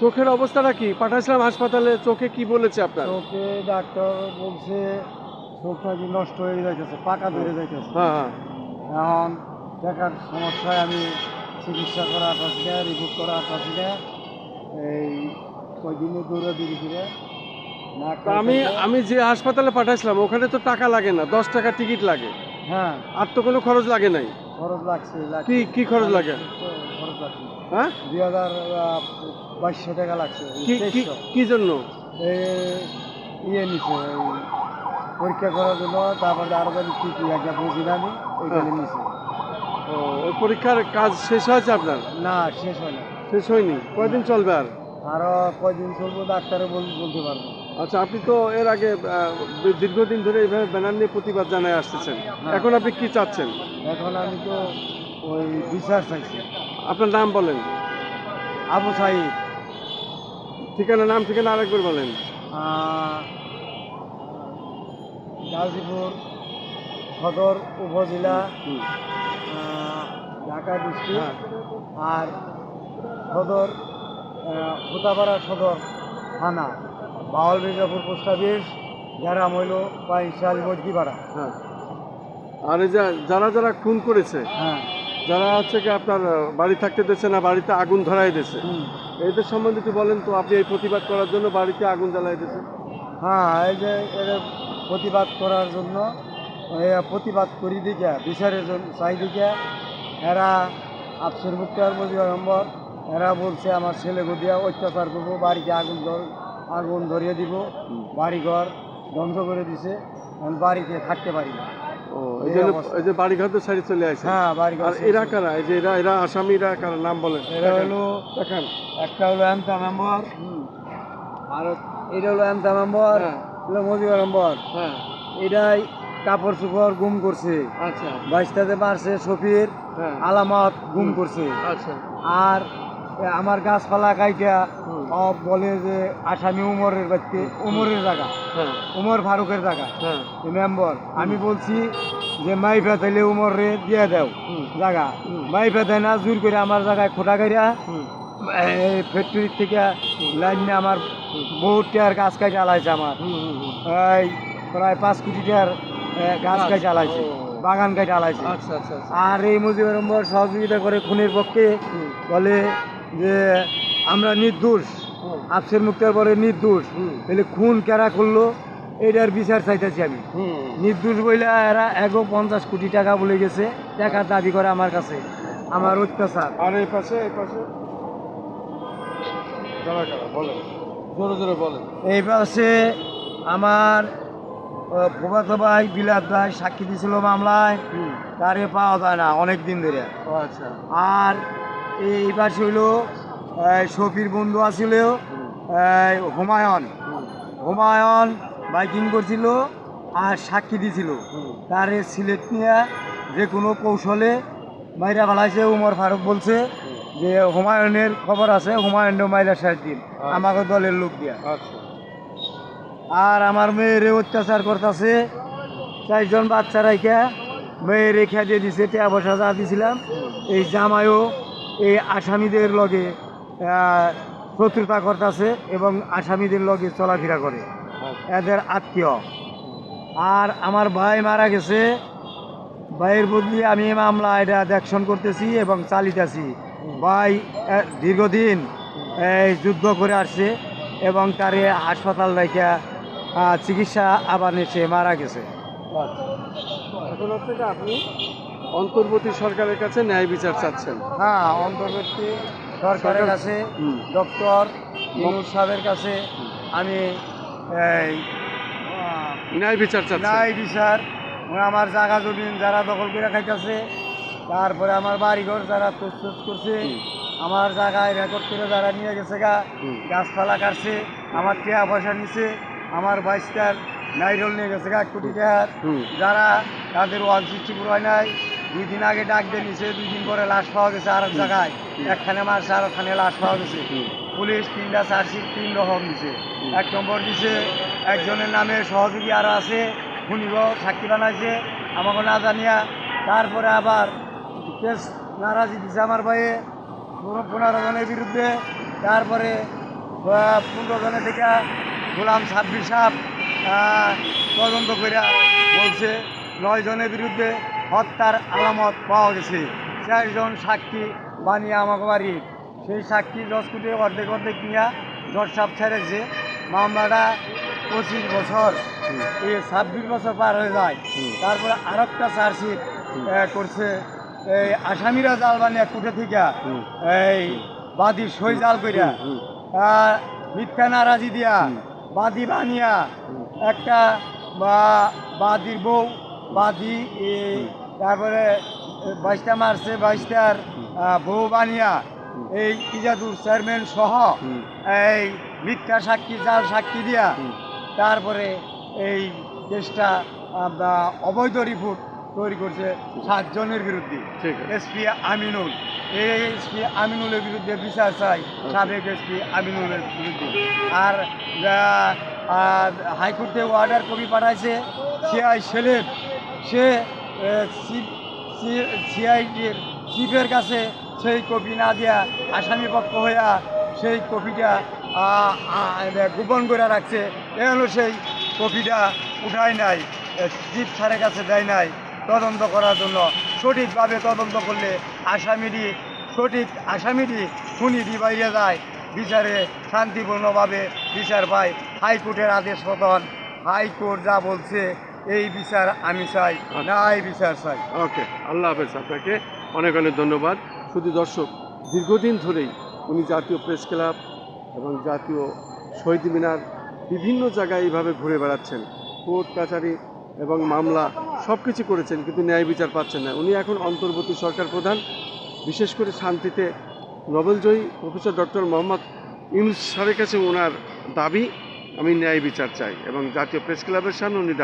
চোখের অবস্থাটা কি? পাঠাইছিলাম হাসপাতালে চোখে কি বলেছে আপনার? চোখে ডাক্তার বলছে চোখ নাকি নষ্ট হয়ে যাইতেছে পাকা ধরে যাইতেছে। হ্যাঁ হ্যাঁ। এখন দেখার সমস্যায় আমি চিকিৎসা করা আটাছি না রিপোর্ট করা আটাছি না এই কয়দিনে দৌড়ে দিকে ফিরে না তা আমি আমি যে হাসপাতালে পাঠাইছিলাম ওখানে তো টাকা লাগে না দশ টাকা টিকিট লাগে। হ্যাঁ। আর তো কোনো খরচ লাগে নাই। খরচ লাগছে লাগছে। কি কি খরচ লাগে? খরচ লাগছে। হ্যাঁ? দুই হাজার বাইশশো টাকা লাগছে কি কি 2300 কি জন্য? ইয়ে নিছে পরীক্ষা করার জন্য তারপরে আরও জানি কি কি একটা বুঝি না আমি ওইখানে নিছে। ও ওই পরীক্ষার কাজ শেষ হয়েছে আপনার? না শেষ হয় না। শেষ হয়নি? কয়দিন চলবে আর? আরও কয়দিন চলবো ডাক্তারে বল- বলতে পারব। আচ্ছা আপনি তো এর আগে দীর্ঘদিন ধরে এইভাবে ব্যানার নিয়ে প্রতিবাদ জানায় আসতেছেন। এখন আপনি কি চাচ্ছেন? এখন আমি তো ওই বিচার চাইছি। আপনার নাম বলেন। আবু সাইদ। ঠিকানা নাম ঠিকানা আরেকবার বলেন। গাজীপুর সদর উপজেলা। ঢাকা ডিস্ট্রিক্ট হ্যাঁ। আর সদর ফুতাপাড়া সদর থানা বাউল মির্জাপুর পোস্ট অফিস গ্রাম হইল পাইশাল মজদিপাড়া হ্যাঁ। আর এই যে যারা যারা খুন করেছে হ্যাঁ। যারা হচ্ছে কি আপনার বাড়ি থাকতে দিচ্ছে না বাড়িতে আগুন ধরাই হুম। এদের সম্বন্ধে একটু বলেন তো আপনি এই প্রতিবাদ করার জন্য বাড়িতে আগুন জ্বালাই দিয়েছেন? হ্যাঁ এই যে প্রতিবাদ করার জন্য প্রতিবাদ করি দিকে বিচারের জন্য চাই দিকে। এরা আফসর মুক্তার মজিবর নম্বর এরা বলছে আমার ছেলে গদিয়া অত্যাচার করব বাড়িতে আগুন ধর আগুন ধরিয়ে দিব বাড়িঘর ধ্বংস করে দিছে বাড়িতে থাকতে পারি না। ও এই জন্য যে সাইডে চলে আসে। হ্যাঁ আর এরা কারা? এই যে এরা এরা আসামিরা কারা? নাম বলেন। এরা হলো দেখান। একটা হলো এমতা মেম্বর আর এটা হলো এমতা মেম্বর হ্যাঁ। হলো মজিবর নম্বর। হ্যাঁ। এটাই কাপড় চোপড় গুম করছে। আচ্ছা। বাইশটাতে মারছে শফির হ্যাঁ। আলামত গুম করছে। আচ্ছা। আর আমার গাছপালা কাইটা সব বলে যে আসামি উমরের বাচ্চে উমরের জায়গা। হ্যাঁ। উমর ফারুকের জায়গা। হ্যাঁ। মেম্বর। আমি বলছি যে মাই ফেতাইলে উমর রে দিয়ে দাও। জায়গা। মাই ফেতাই না জোর করে আমার জায়গায় খোটা এই ফ্যাক্টরির থেকে লাইন নিয়ে আমার বহুত টাকার গাছ কাটে আলাইছে আমার। এই প্রায় পাঁচ কোটি টাকার এ, গাছ। কাটে আলাইছে বাগান কাটে আলাইছে আচ্ছা আচ্ছা আচ্ছা। আর এই মুজিবুর রহমান সহযোগিতা করে খুনের পক্ষে বলে যে আমরা নির্দোষ। আফসের মুক্তার পরে নির্দোষ। তাহলে খুন কেরা করল? এটার বিচার চাইতেছি আমি। নির্দোষ বইলে এরা এগো পঞ্চাশ কোটি টাকা বলে গেছে টাকা দাবি করে আমার কাছে। আমার অত্যাচার। আর এই পাশে এই পাশে? জোরে জোরে বলেন। এই পাশে আমার আহ, ভাই বিলাত ভাই সাক্ষী দিছিল মামলায়। তারে পাওয়া যায় না অনেক দিন ধরে। আচ্ছা। আর এই পাশে হইল এই শফির বন্ধু এই হুমায়ুন। হুম হুমায়ুন বাইকিং করছিল আর সাক্ষী দিছিল। তারে সিলেট নিয়ে যে কোনো কৌশলে মাইরা ফেলাইছে উমর ফারুক বলছে যে হুমায়ুনের খবর আছে হুমায়ুন মাইরা শেষ দিন আমাকে দলের লোক দিয়া। আচ্ছা। আর আমার মেয়েরে অত্যাচার করতেছে চারজন বাচ্চা রাইখা মেয়ে রেখা দিয়ে দিছে টাকা পয়সা যা দিছিলাম এই জামাইও এই আসামিদের লগে শত্রুতা করতেছে এবং আসামিদের লগে চলাফেরা করে। এদের আত্মীয়। আর আমার ভাই মারা গেছে। ভাইয়ের বদলি আমি এই মামলা এটা দেখশন করতেছি এবং চালিতেছি। ভাই দীর্ঘদিন এই যুদ্ধ করে আসছে এবং তারে হাসপাতাল রেখে চিকিৎসা আবার সে মারা গেছে। আচ্ছা। এখন হচ্ছে আপনি অন্তর্বর্তী সরকারের কাছে ন্যায় বিচার চাচ্ছেন? হ্যাঁ অন্তর্বর্তী সরকারের কাছে ডক্টর ইনুর সাহেবের কাছে আমি ন্যায় বিচার চাচ্ছেন। নাই বিচার আমার জায়গা জমিন যারা দখল করে খাইতেছে তারপরে আমার বাড়িঘর যারা তসতস করছে আমার জায়গায় রেকর্ড করে যারা নিয়ে গেছে গা গাছপালা কাটছে আমার টাকা পয়সা নিছে আমার বাইশটার নাইরল নিয়ে গেছে গা কোটি টাকার। যারা তাদের ওয়ান সিক্সটি হয় নাই দুই দিন আগে ডাক দিয়ে নিছে দুই দিন পরে লাশ পাওয়া গেছে আর এক জায়গায়। একখানে মারছে আর ওখানে লাশ পাওয়া গেছে। পুলিশ তিনটা চার্জশিট তিন রকম দিছে। এক নম্বর দিছে একজনের নামে সহযোগী আরও আছে শুনিব সাক্ষী বানাইছে আমাকে না জানিয়া। তারপরে আবার কেস নারাজি দিছে আমার ভাইয়ে পনেরো জনের বিরুদ্ধে। তারপরে পনেরো জনের থেকে গোলাম ছাব্বিশ সাপ তদন্ত করে বলছে নয় জনের বিরুদ্ধে হত্যার আলামত পাওয়া গেছে। চারজন সাক্ষী বানিয়ে আমাকে বাড়ির সেই সাক্ষী দশ কোটি অর্ধেক অর্ধেক নিয়ে জজ সাপ ছেড়েছে। মামলাটা পঁচিশ বছর। এই ছাব্বিশ বছর পার হয়ে যায়। তারপরে আর একটা চার্জশিট করছে এই আসামিরা জাল বানিয়ে কুটে থেকে। এই বাদী সই জাল করিয়া মিথ্যা নারাজি দিয়া। বাদী বানিয়া একটা বা, বাদীর বউ বাদী তারপরে বাইশটা মারছে বাইশটার বউ বানিয়া এই ইজাদুর চেয়ারম্যান সহ এই মিথ্যা সাক্ষী জাল সাক্ষী দিয়া তারপরে এই বা অবৈধ রিপোর্ট তৈরি করছে সাতজনের বিরুদ্ধে। এসপি আমিনুল এই এসপি আমিনুলের বিরুদ্ধে বিচার চাই সাবেক এসপি আমিনুলের বিরুদ্ধে। আর হাইকোর্টে অর্ডার কপি পাঠাইছে সিআই সেলেব সে সিআইটির চিফের কাছে সেই কপি না দিয়া আসামি পক্ষ হইয়া সেই কপিটা গোপন করে রাখছে। এ হলো সেই কপিটা উঠায় নাই চিফ স্যারের কাছে দেয় নাই। তদন্ত করার জন্য সঠিকভাবে তদন্ত করলে আসামিটি, সঠিক আসামিটি খুনিটি বাইরে যায়। বিচারে শান্তিপূর্ণভাবে বিচার পায় হাইকোর্টের আদেশ মতন। হাইকোর্ট যা বলছে এই বিচার আমি চাই না এই বিচার চাই। ওকে আল্লাহ হাফেজ আপনাকে অনেক অনেক ধন্যবাদ। শুধু দর্শক দীর্ঘদিন ধরেই উনি জাতীয় প্রেস ক্লাব এবং জাতীয় শহীদ মিনার বিভিন্ন জায়গায় এইভাবে ঘুরে বেড়াচ্ছেন। কোর্ট কাছারি এবং মামলা সব কিছু করেছেন কিন্তু ন্যায় বিচার পাচ্ছেন না। উনি এখন অন্তর্বর্তী সরকার প্রধান বিশেষ করে শান্তিতে নোবেলজয়ী প্রফেসর ডক্টর মোহাম্মদ ইউনুস স্যারের কাছে ওনার দাবি আমি ন্যায় বিচার চাই এবং জাতীয় প্রেস ক্লাবের সামনে উনি